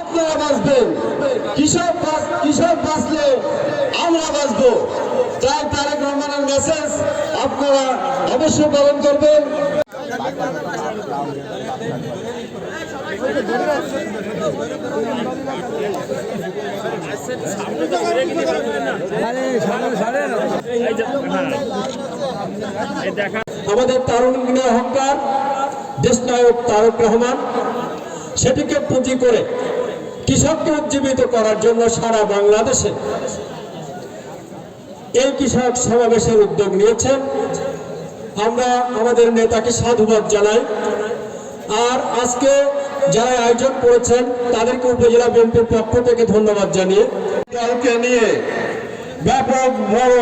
আপনারা বাঁচবেন। কৃষক কৃষক বাঁচলে আমরা বাঁচবো। তাই তারেক রহমানের মেসেজ আপনারা অবশ্যই পালন করবেন। আমাদের তারুণ্যের অহংকার, দেশনায়ক তারক রহমান, সেটিকে পুঁজি করে কৃষককে উজ্জীবিত করার জন্য সারা বাংলাদেশে এই কৃষক সমাবেশের উদ্যোগ নিয়েছেন আমরা আমাদের নেতাকে সাধুবাদ জানাই। আর আজকে যারা আয়োজন করেছেন, তাদেরকে উপজেলা বিএনপির পক্ষ থেকে ধন্যবাদ জানিয়ে দলকে নিয়ে ব্যাপক বড়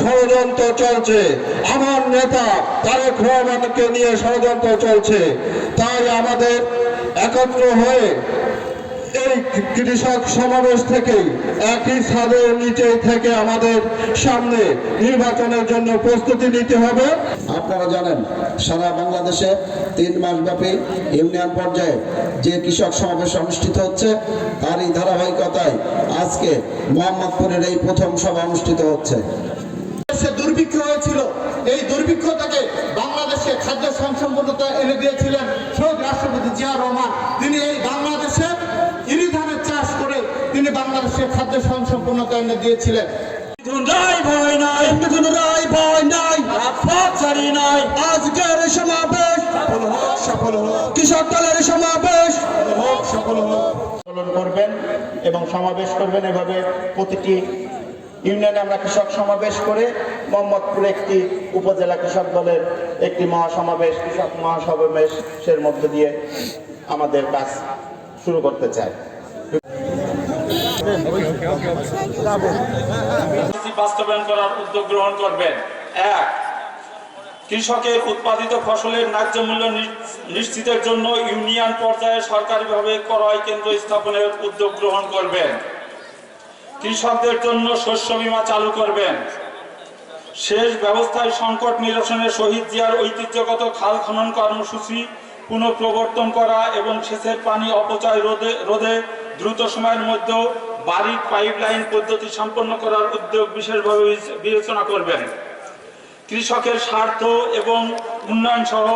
ষড়যন্ত্র চলছে। আমার নেতা তারেক রহমানকে নিয়ে ষড়যন্ত্র চলছে। তাই আমাদের একত্র হয়ে এই কৃষক সমাবেশ থেকেই একই ছাদের নিচে থেকে আমাদের সামনে নির্বাচনের জন্য প্রস্তুতি নিতে হবে। আপনারা জানেন সারা বাংলাদেশে তিন মাস ব্যাপী ইউনিয়ন পর্যায়ে যে কৃষক সমাবেশ অনুষ্ঠিত হচ্ছে তারই ধারাবাহিকতায় আজকে মোহাম্মদপুরের এই প্রথম সভা অনুষ্ঠিত হচ্ছে। দুর্ভিক্ষ হয়েছিল। এই দুর্ভিক্ষ থেকে বাংলাদেশে খাদ্য সংসম্পন্নতা এনে দিয়েছিলেন শহীদ রাষ্ট্রপতি জিয়া রহমান। তিনি এই বাংলাদেশে ইরি ধানের চাষ করে তিনি খাদ্য সংসম্পন্নতা এনে দিয়েছিলেন। রায় ভয় নাই মিথুন রায় ভয় নাই ছাড়ি নাই। আজকের সমাবেশ সফল কৃষক দলের সমাবেশ। সফল হোক করবেন এবং সমাবেশ করবেন এভাবে প্রতিটি ইউনিয়নে আমরা কৃষক সমাবেশ করে মোহাম্মদপুরে একটি উপজেলা কৃষক দলের একটি মহাসমাবেশ কৃষক মহাসমাবেশের মধ্য দিয়ে আমাদের কাজ শুরু করতে চাই। বাস্তবায়ন করার উদ্যোগ গ্রহণ করবেন। এক, কৃষকের উৎপাদিত ফসলের ন্যায্য মূল্য নিশ্চিতের জন্য ইউনিয়ন পর্যায়ে সরকারিভাবে ক্রয় কেন্দ্র স্থাপনের উদ্যোগ গ্রহণ করবেন। কৃষকদের জন্য শস্য বীমা চালু করবেন। শেষ ব্যবস্থায় সংকট নিরসনে শহীদ জিয়ার ঐতিহ্যগত খাল খনন কর্মসূচি পুনঃপ্রবর্তন করা এবং সেচের পানি অপচয় রোধে রোধে দ্রুত সময়ের মধ্যে বাড়ির পাইপলাইন পদ্ধতি সম্পন্ন করার উদ্যোগ বিশেষভাবে বিবেচনা করবেন। কৃষকের স্বার্থ এবং উন্নয়ন সহ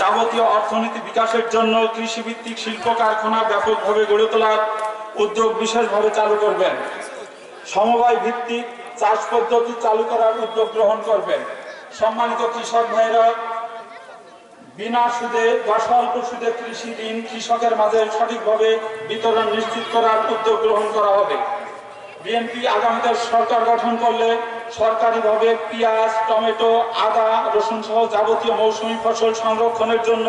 যাবতীয় অর্থনীতি বিকাশের জন্য কৃষিভিত্তিক শিল্প কারখানা ব্যাপকভাবে গড়ে তোলার উদ্যোগ বিশেষভাবে চালু করবেন। সমবায় ভিত্তিক চাষ পদ্ধতি চালু করার উদ্যোগ গ্রহণ করবেন। সম্মানিত কৃষক ভাইরা বিনা সুদে বা স্বল্প সুদে কৃষি ঋণ কৃষকের মাঝে সঠিকভাবে বিতরণ নিশ্চিত করার উদ্যোগ গ্রহণ করা হবে। বিএনপি আগামীতে সরকার গঠন করলে সরকারিভাবে পেঁয়াজ, টমেটো, আদা রসুন সহ যাবতীয় মৌসুমী ফসল সংরক্ষণের জন্য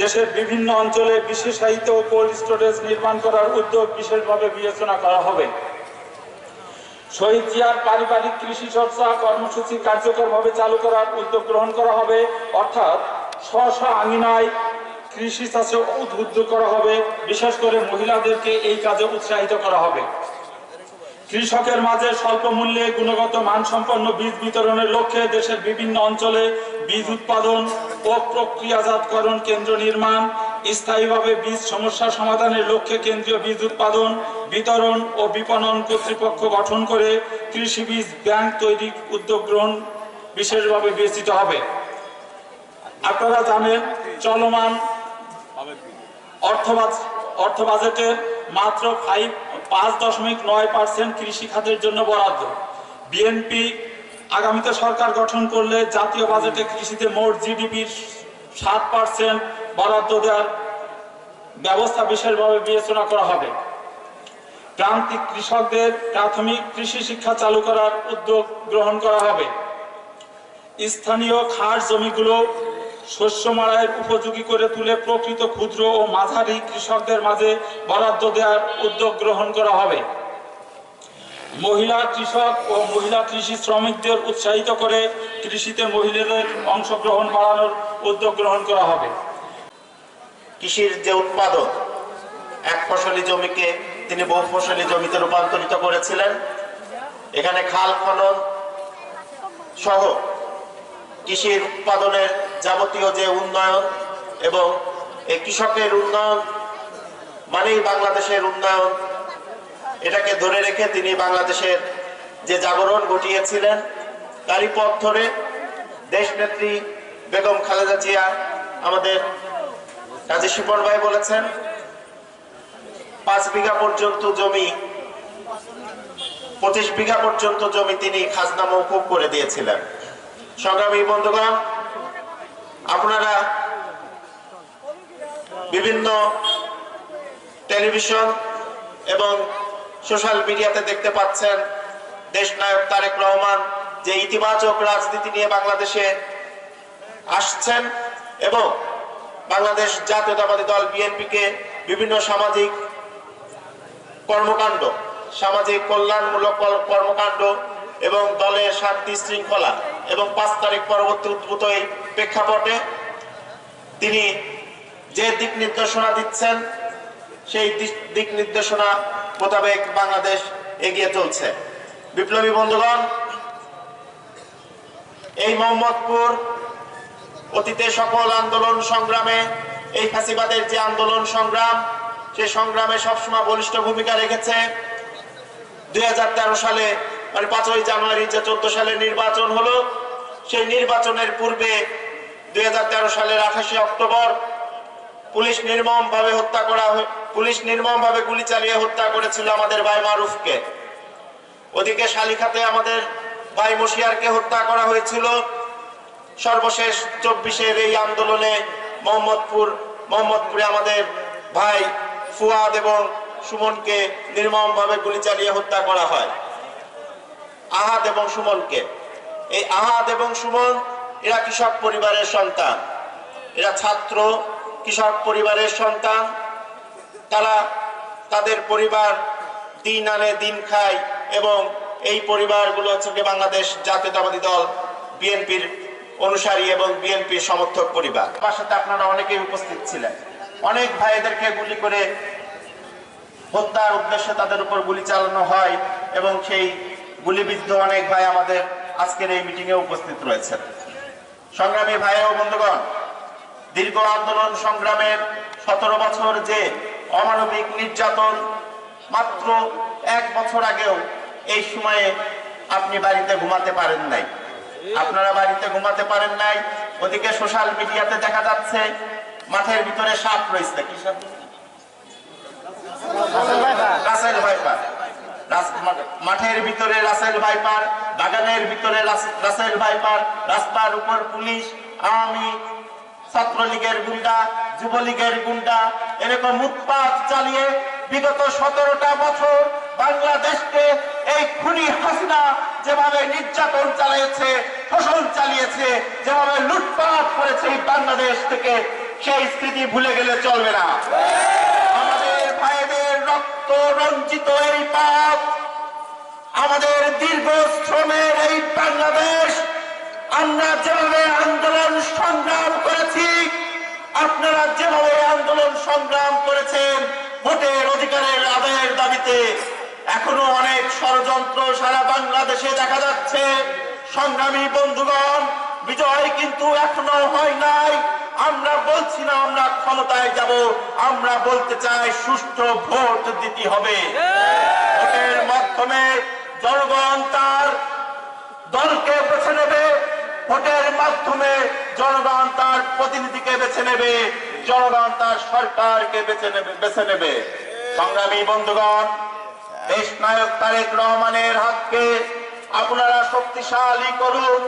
দেশের বিভিন্ন অঞ্চলে বিশেষায়িত কোল্ড স্টোরেজ নির্মাণ করার উদ্যোগ বিশেষভাবে বিবেচনা করা হবে। শহীদ জিয়ার পারিবারিক কৃষি চর্চা কর্মসূচি কার্যকরভাবে চালু করার উদ্যোগ গ্রহণ করা হবে, অর্থাৎ স্ব স্ব আঙিনায় কৃষি চাষে উদ্বুদ্ধ করা হবে। বিশেষ করে মহিলাদেরকে এই কাজে উৎসাহিত করা হবে। কৃষকের মাঝে স্বল্প মূল্যে গুণগত মানসম্পন্ন বীজ বিতরণের লক্ষ্যে দেশের বিভিন্ন অঞ্চলে বীজ উৎপাদন ও প্রক্রিয়াজাতকরণ কেন্দ্র নির্মাণ, স্থায়ীভাবে বীজ সমস্যা সমাধানের লক্ষ্যে কেন্দ্রীয় বীজ উৎপাদন, বিতরণ ও বিপণন কর্তৃপক্ষ গঠন করে কৃষি বীজ ব্যাংক তৈরির উদ্যোগ গ্রহণ বিশেষভাবে বিবেচিত হবে। আপনারা জানেন চলমান অর্থ বাজ- অর্থ বাজেটের মাত্র ফাইভ পাঁচ দশমিক নয় পার্সেন্ট কৃষি খাতের জন্য বরাদ্দ। বিএনপি আগামীতে সরকার গঠন করলে জাতীয় বাজেটে কৃষিতে মোট জিডিপির সাত পার্সেন্ট বরাদ্দ দেওয়ার ব্যবস্থা বিশেষভাবে বিবেচনা করা হবে। প্রান্তিক কৃষকদের প্রাথমিক কৃষি শিক্ষা চালু করার উদ্যোগ গ্রহণ করা হবে। স্থানীয় খাস জমিগুলো শস্য মাড়াইয়ের উপযোগী করে তুলে প্রকৃত ক্ষুদ্র ও মাঝারি কৃষকদের মাঝে বরাদ্দ দেওয়ার উদ্যোগ গ্রহণ করা হবে। মহিলা কৃষক ও মহিলা কৃষি শ্রমিকদের উৎসাহিত করে কৃষিতে মহিলাদের অংশগ্রহণ বাড়ানোর উদ্যোগ গ্রহণ করা হবে। কৃষির যে উৎপাদন এক ফসলি জমিকে তিনি বহু ফসলি জমিতে রূপান্তরিত করেছিলেন। এখানে খাল খনন সহ কৃষির উৎপাদনের যাবতীয় যে উন্নয়ন এবং এই কৃষকের উন্নয়ন, মানেই বাংলাদেশের উন্নয়ন, এটাকে ধরে রেখে তিনি বাংলাদেশের যে জাগরণ ঘটিয়েছিলেন, তারই পথ ধরে দেশনেত্রী বেগম খালেদা জিয়া আমাদের কাজী শিপন ভাই বলেছেন, পাঁচ বিঘা পর্যন্ত জমি, পঁচিশ বিঘা পর্যন্ত জমি তিনি খাজনা মৌকুব করে দিয়েছিলেন। সংগ্রামী বন্ধুগণ আপনারা বিভিন্ন টেলিভিশন এবং সোশ্যাল মিডিয়াতে দেখতে পাচ্ছেন দেশ নায়ক তারেক রহমান যে ইতিবাচক রাজনীতি নিয়ে বাংলাদেশে আসছেন এবং বাংলাদেশ জাতীয়তাবাদী দল বিএনপিকে বিভিন্ন সামাজিক কর্মকাণ্ড, সামাজিক কল্যাণমূলক কর্মকাণ্ড এবং দলের শান্তি শৃঙ্খলা এবং পাঁচ তারিখ পরবর্তী উদ্ভূত এই প্রেক্ষাপটে তিনি যে দিক নির্দেশনা দিচ্ছেন, সেই দিক- নির্দেশনা মোতাবেক বাংলাদেশ এগিয়ে চলছে। বিপ্লবী বন্ধুগণ, এই মোহাম্মদপুর অতীতে সকল আন্দোলন সংগ্রামে, এই ফাঁসিবাদের যে আন্দোলন সংগ্রাম, সে সংগ্রামে সবসময় বলিষ্ঠ ভূমিকা রেখেছে। দুই হাজার তেরো সালে মানে পাঁচই জানুয়ারি যে চোদ্দ সালে নির্বাচন হলো, সেই নির্বাচনের পূর্বে দুই সালের আঠাশে অক্টোবর পুলিশ নির্মম ভাবে হত্যা করা পুলিশ নির্মম ভাবে গুলি চালিয়ে হত্যা করেছিল আমাদের ভাই মারুফকে। ওদিকে শালিখাতে আমাদের ভাই মশিয়ারকে হত্যা করা হয়েছিল। সর্বশেষ চব্বিশের এই আন্দোলনে মোহাম্মদপুর, মোহাম্মদপুরে আমাদের ভাই ফুয়াদ এবং সুমনকে নির্মম ভাবে গুলি চালিয়ে হত্যা করা হয়। আহাদ এবং সুমনকে। এই আহাদ এবং সুমন, এরা কৃষক পরিবারের সন্তান। এরা ছাত্র, কৃষক পরিবারের সন্তান। তারা তাদের পরিবার দিন আনে, দিন খায় এবং এই পরিবারগুলো হচ্ছে বাংলাদেশ জাতীয়তাবাদী দল, বিএনপির অনুসারী এবং বিএনপির সমর্থক পরিবার। তার সাথে আপনারা অনেকেই উপস্থিত ছিলেন। অনেক ভাইদেরকে গুলি করে হত্যার উদ্দেশ্যে তাদের উপর গুলি চালানো হয় এবং সেই গুলিবিদ্ধ অনেক ভাই আমাদের আজকের এই মিটিংয়ে উপস্থিত রয়েছেন। সংগ্রামী ভাই ও বন্ধুগণ, দীর্ঘ আন্দোলন সংগ্রামের সতেরো বছর যে অমানবিক নির্যাতন মাত্র এক বছর আগেও এই সময়ে আপনি বাড়িতে ঘুমাতে পারেন নাই। আপনারা বাড়িতে ঘুমাতে পারেন নাই, ওদিকে সোশ্যাল মিডিয়াতে দেখা যাচ্ছে মাঠের ভিতরে সাপ রয়েছে। কি সাপ? রাসেল মাঠের ভিতরে রাসেল ভাইপার, বাগানের ভিতরে রাস- রাসেল ভাইপার, রাস্তার উপর পুলিশ আওয়ামী ছাত্রলীগের গুন্ডা, যুবলীগের গুন্ডা, এরকম উৎপাত চালিয়ে বিগত সতেরোটা বছর বাংলাদেশকে এই খুনি হাসিনা যেভাবে নির্যাতন চালিয়েছে শোষণ চালিয়েছে, যেভাবে লুটপাট করেছে এই বাংলাদেশ থেকে, সেই স্মৃতি ভুলে গেলে চলবে না। আমাদের ভাইদের রক্ত রঞ্জিত এই পাপ আমাদের দীর্ঘ শ্রমের এই বাংলাদেশ আমরা যেভাবে আন্দোলন সংগ্রাম করেছি আপনারা যেভাবে আন্দোলন সংগ্রাম করেছেন ভোটের অধিকারের আদায়ের দাবিতে এখনও অনেক ষড়যন্ত্র সারা বাংলাদেশে দেখা যাচ্ছে। সংগ্রামী বন্ধুগণ বিজয় কিন্তু এখনও হয় নাই। আমরা বলছি না আমরা ক্ষমতায় যাব আমরা বলতে চাই সুষ্ঠু ভোট দিতে হবে। ভোটের মাধ্যমে জনগণ তার দলকে বেছে নেবে, ভোটের মাধ্যমে জনগণ তার প্রতিনিধিকে বেছে নেবে, জনগণ তার সরকারকে বেছে নেবে বেছে নেবে। সংগ্রামী বন্ধুগণ, দেশ নায়ক তারেক রহমানের হাতকে আপনারা শক্তিশালী করুন,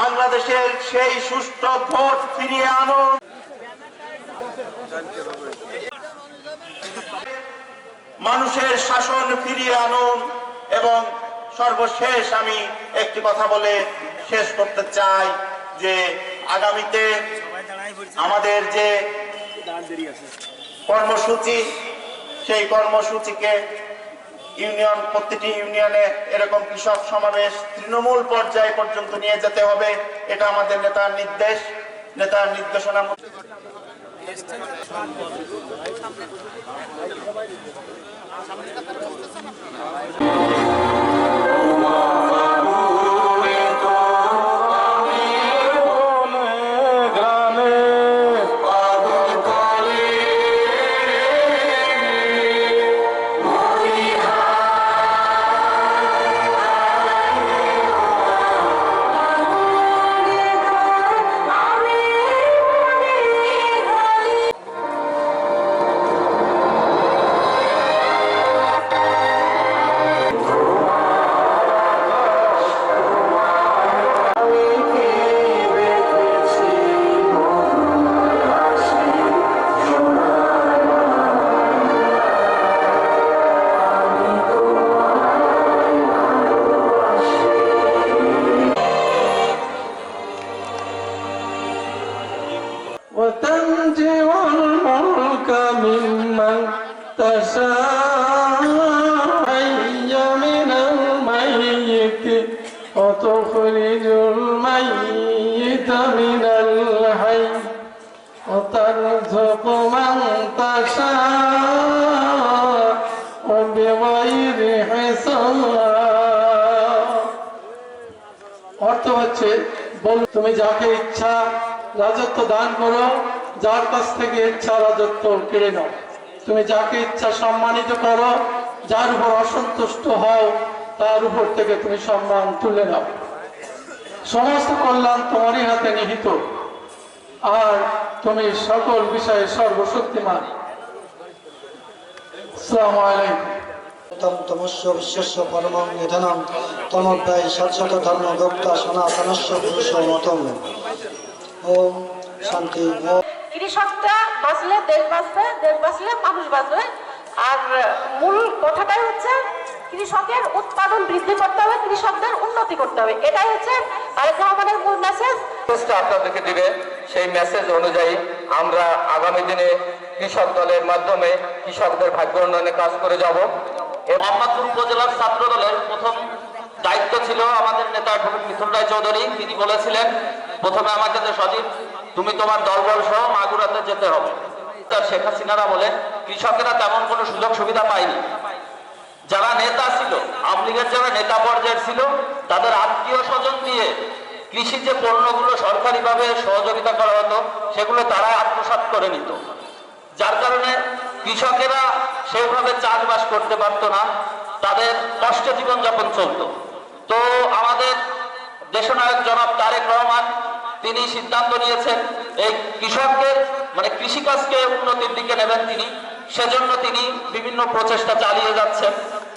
বাংলাদেশের সেই সুষ্ঠু ভোট ফিরিয়ে আনুন। মানুষের শাসন ফিরিয়ে আনুন। এবং সর্বশেষ আমি একটি কথা বলে শেষ করতে চাই যে আগামীতে আমাদের যে কর্মসূচি, সেই কর্মসূচিকে ইউনিয়ন, প্রতিটি ইউনিয়নে এরকম কৃষক সমাবেশ তৃণমূল পর্যায়ে পর্যন্ত নিয়ে যেতে হবে, এটা আমাদের নেতার নির্দেশ। নেতার নির্দেশনা Thank you. হচ্ছে বল, তুমি যাকে ইচ্ছা রাজত্ব দান করো, যার কাছ থেকে ইচ্ছা রাজত্ব কেড়ে নাও। তুমি যাকে ইচ্ছা সম্মানিত করো, যার উপর অসন্তুষ্ট হও, তার উপর থেকে তুমি সম্মান তুলে নাও। সমস্ত কল্যাণ তোমারই হাতে নিহিত। আর তুমি সকল বিষয়ে সর্বশক্তিমান। আসসালামু আলাইকুম। তম তমস্য বিশ্বস্য পরমং নিধনম। তমোধ্যায় সৎসত ধর্ম গুপ্তা সনাতনস্য পুরুষ মতম ওম শান্তি। কৃষকটা বাঁচলে দেশ বাঁচবে দেশ বাঁচলে মানুষ বাঁচবে। আর মূল কথাটাই হচ্ছে কৃষকের উৎপাদন বৃদ্ধি করতে হবে কৃষকদের উন্নতি করতে হবে। এটাই হচ্ছে তারেক রহমানের মূল মেসেজ আপনাদেরকে দিবে সেই মেসেজ অনুযায়ী আমরা আগামী দিনে কৃষক দলের মাধ্যমে কৃষকদের ভাগ্য উন্নয়নে কাজ করে যাব। মোহাম্মদপুর উপজেলার ছাত্র দলের প্রথম দায়িত্ব ছিল আমাদের নেতা মিথুন রায় চৌধুরী। তিনি বলেছিলেন, প্রথমে আমাকে যে সজীব, তুমি তোমার দলবল সহ মাগুরাতে যেতে হবে। তার শেখ হাসিনারা বলে কৃষকেরা তেমন কোনো সুযোগ সুবিধা পায়নি। যারা নেতা ছিল, আওয়ামী লীগের যারা নেতা পর্যায়ের ছিল, তাদের আত্মীয় স্বজন দিয়ে কৃষি যে পণ্যগুলো সরকারিভাবে সহযোগিতা করা হতো, সেগুলো তারা আত্মসাৎ করে নিত। যার কারণে কৃষকেরা সেইভাবে চাষবাস করতে পারতো না, তাদের কষ্টে জীবনযাপন চলতো। তো আমাদের দেশনায়ক জনাব তারেক রহমান, তিনি সিদ্ধান্ত নিয়েছেন, এই কৃষকদের মানে কৃষিকাজকে উন্নতির দিকে নেবেন তিনি। সেজন্য তিনি বিভিন্ন প্রচেষ্টা চালিয়ে যাচ্ছেন।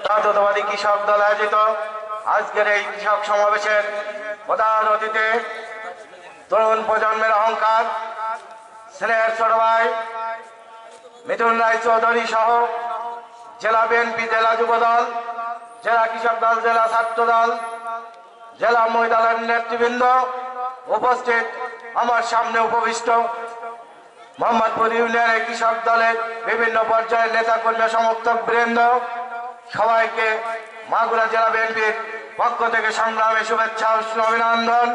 জাতীয়তাবাদী কৃষক দল আয়োজিত, আজকের এই কৃষক সমাবেশের প্রধান অতিথি, তরুণ প্রজন্মের অহংকার, স্নেহের ছোট ভাই মিথুন রায় চৌধুরী সহ জেলা বিএনপি জেলা যুব দল, জেলা কৃষক দল, জেলা ছাত্র দল, জেলা মহিলার নেতৃবৃন্দ উপস্থিত আমার সামনে উপবিষ্ট। মোহাম্মদপুর ইউনিয়নের কৃষক দলের বিভিন্ন পর্যায়ের নেতা কর্মী সমর্থক বৃন্দ, সবাইকে মাগুরা জেলা বিএনপির পক্ষ থেকে সংগ্রামে শুভেচ্ছা ও অভিনন্দন।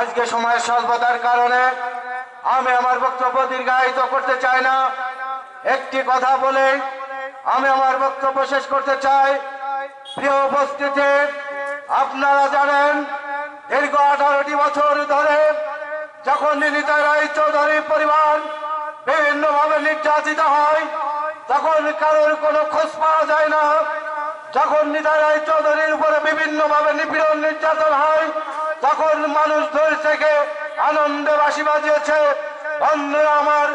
আজকে সময়ের স্বল্পতার কারণে আমি আমার বক্তব্য দীর্ঘায়িত করতে চাই না। একটি কথা বলে আমি আমার বক্তব্য শেষ করতে চাই। প্রিয় উপস্থিতি, আপনারা জানেন, দীর্ঘ আঠারোটি বছর ধরে যখন নিতাই রায় চৌধুরী পরিবার বিভিন্ন ভাবে নির্যাতিত হয়, তখন কারোর কোনো খোঁজ পাওয়া যায় না। যখন নিতাই রায় চৌধুরীর উপরে বিভিন্ন ভাবে নিপীড়ন নির্যাতন হয়, তখন মানুষ ধরে থেকে আনন্দে বাসি বাজিয়েছে, বন্ধুরা আমার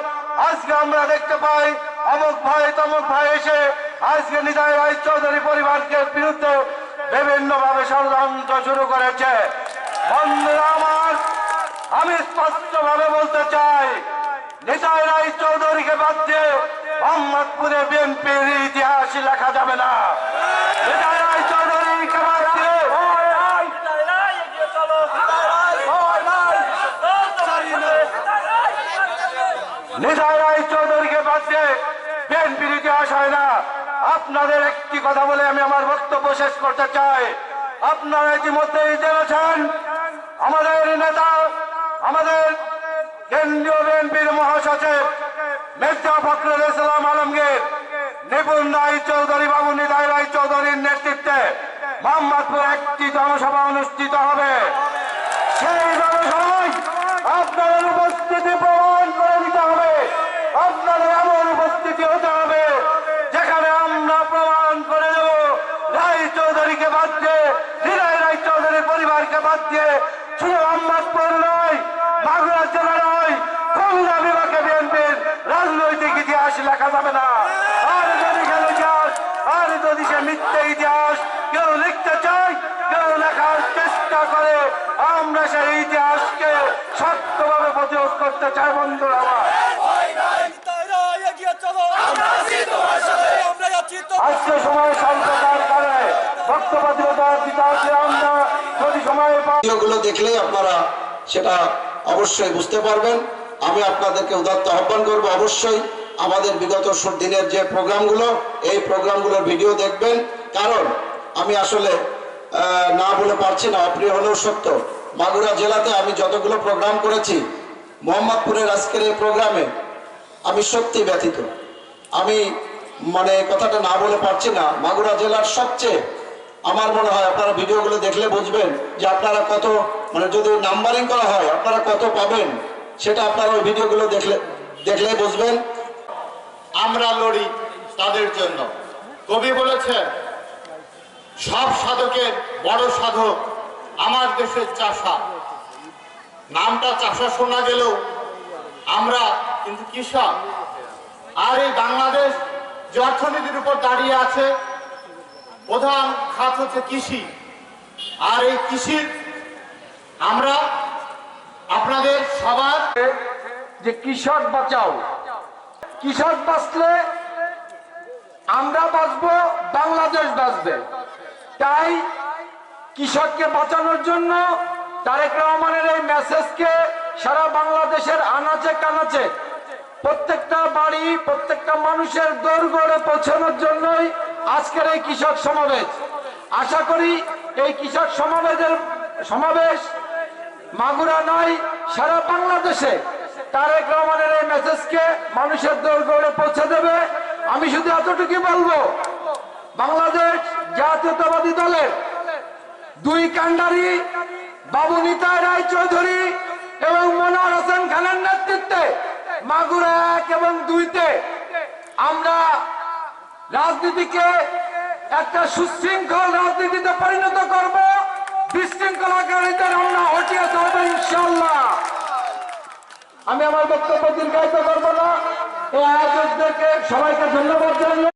আজকে আমরা দেখতে পাই অমুক ভাই তমুক ভাই এসে আজকে নিতাই রায় চৌধুরী পরিবারকে বিরুদ্ধে বিভিন্ন ভাবে ষড়যন্ত্র শুরু করেছে। বন্ধুরা আমার, আমি স্পষ্ট ভাবে বলতে চাই নিতাই রায় চৌধুরীকে বাদ দিয়ে মোহাম্মদপুরে বিএনপির ইতিহাস লেখা যাবে না নিতাই রায় চৌধুরীকে বাদ দিয়ে ইতিহাস হয় না। আপনাদের একটি কথা বলে আমি আমার বক্তব্য শেষ করতে চাই। আপনারা ইতিমধ্যেই জেনেছেন, আমাদের নেতা, আমাদের কেন্দ্রীয় বিএনপির মহাসচিব মির্জা ফখরুল ইসলাম আলমগীর, নিপুণ রায় চৌধুরী বাবু নিতাই রায় চৌধুরীর নেতৃত্বে মোহাম্মদপুর একটি জনসভা অনুষ্ঠিত হবে সেই জনসভায় আপনাদের উপস্থিতি প্রমাণ করে দিতে হবে আপনাদের এমন উপস্থিতি হতে হবে। যেখানে আমরা প্রমাণ করে দেব, রায় চৌধুরীকে বাদ দিয়ে, হৃদয় রায় চৌধুরীর পরিবারকে বাদ দিয়ে, শুধু নয় জেলা নয় খুলনা বিভাগে বিএনপির রাজনৈতিক ইতিহাস লেখা যাবে না। আর যদি ইতিহাস, আর যদি সে মিথ্যে ইতিহাস কেউ লিখতে চায়, কেউ লেখার চেষ্টা করে, আমরা সেই ইতিহাসকে শক্তভাবে প্রতিরোধ করতে চাই, বন্ধুরা আমার। আজকে সময় স্বল্পতার কারণে বক্তব্য দেওয়ার আমরা যদি সময় ভিডিওগুলো দেখলেই আপনারা সেটা অবশ্যই বুঝতে পারবেন। আমি আপনাদেরকে উদাত্ত আহ্বান করব অবশ্যই। আমাদের বিগত দিনের যে প্রোগ্রামগুলো এই প্রোগ্রামগুলোর ভিডিও দেখবেন। কারণ আমি আসলে আহ, না বলে পারছি না অপ্রিয় হলেও সত্য। মাগুরা জেলাতে আমি যতগুলো প্রোগ্রাম করেছি মোহাম্মদপুরের আজকের এই প্রোগ্রামে আমি সত্যি ব্যথিত। আমি মানে কথাটা না বলে পারছি না। মাগুরা জেলার সবচেয়ে, আমার মনে হয় আপনারা ভিডিওগুলো দেখলে বুঝবেন যে আপনারা কত মানে যদি নাম্বারিং করা হয়, আপনারা কত পাবেন, সেটা আপনারা ওই ভিডিওগুলো দেখলে দেখলে বুঝবেন। আমরা লড়ি তাদের জন্য। কবি বলেছেন, সব সাধকের বড় সাধক আমার দেশের চাষা। নামটা চাষা শোনা গেলেও আমরা কিন্তু কৃষক। আর এই বাংলাদেশ যে অর্থনীতির উপর দাঁড়িয়ে আছে, প্রধান খাত হচ্ছে কৃষি। আর এই কৃষির আমরা আপনাদের সবার যে কৃষক বাঁচাও। কৃষক বাঁচলে আমরা বাঁচবো, বাংলাদেশ বাঁচবে। তাই কৃষককে বাঁচানোর জন্য তারেক রহমানের এই মেসেজকে সারা বাংলাদেশের আনাচে কানাচে প্রত্যেকটা বাড়ি, প্রত্যেকটা মানুষের দৌড়গড়ে পৌঁছানোর জন্যই আজকের এই কৃষক সমাবেশ। আশা করি এই কৃষক সমাবেশের সমাবেশ মাগুরা নয়, সারা বাংলাদেশে তারেক রহমানের এই মেসেজকে মানুষের দৌড়গড়ে পৌঁছে দেবে। আমি শুধু এতটুকু বলব, বাংলাদেশ জাতীয়তাবাদী দলের দুই কান্ডারি বাবু নিতাই রায় চৌধুরী এবং মনোয়ার হোসেন খানের নেতৃত্বে মাগুরা এক এবং দুইতে আমরা রাজনীতিকে একটা সুশৃঙ্খল রাজনীতিতে পরিণত করব। বিশৃঙ্খলাকারীদের আমরা হটিয়ে থাকব ইনশাল্লাহ আমি আমার বক্তব্য দীর্ঘায়িত করব না। এই আয়োজকদেরকে সবাইকে ধন্যবাদ জানিয়ে